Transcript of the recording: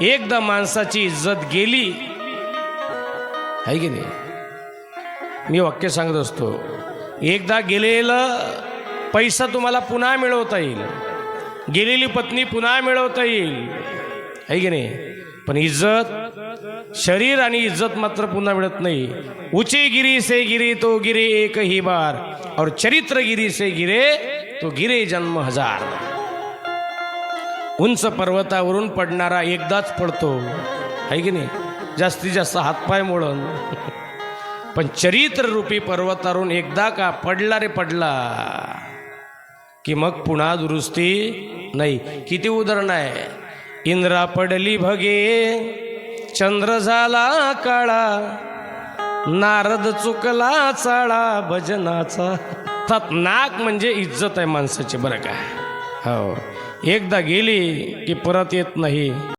एकदा माणसाची इज्जत गेली आहे की नाही? मी वाक्य सांगत असतो एकदा गेलेलं पैसा तुम्हाला पुन्हा मिळवता येईल. गेलेली पत्नी पुन्हा मिळवता येईल. आहे की नाही? पण इज्जत शरीर आणि इज्जत मात्र पुन्हा मिळत नाही. उचे गिरी से गिरी तो गिरे एक ही बार. और चरित्र गिरी से गिरे तो गिरे जन्म हजार. उंच पर्वतावरून पडणारा एकदाच पडतो. आहे की नाही? जास्तीत जास्त हातपाय मोडून. पण चरित्र रूपी पर्वतावरून एकदा का पडला रे पडला की मग पुन्हा दुरुस्ती नाही. किती उदाहरण आहे? इंद्रा पडली भगे चंद्र झाला काळा नारद चुकला चाळा भजनाचा. अर्थात नाक म्हणजे इज्जत आहे माणसाची बरं काय हो. एकदा गेली की परत येत नाही.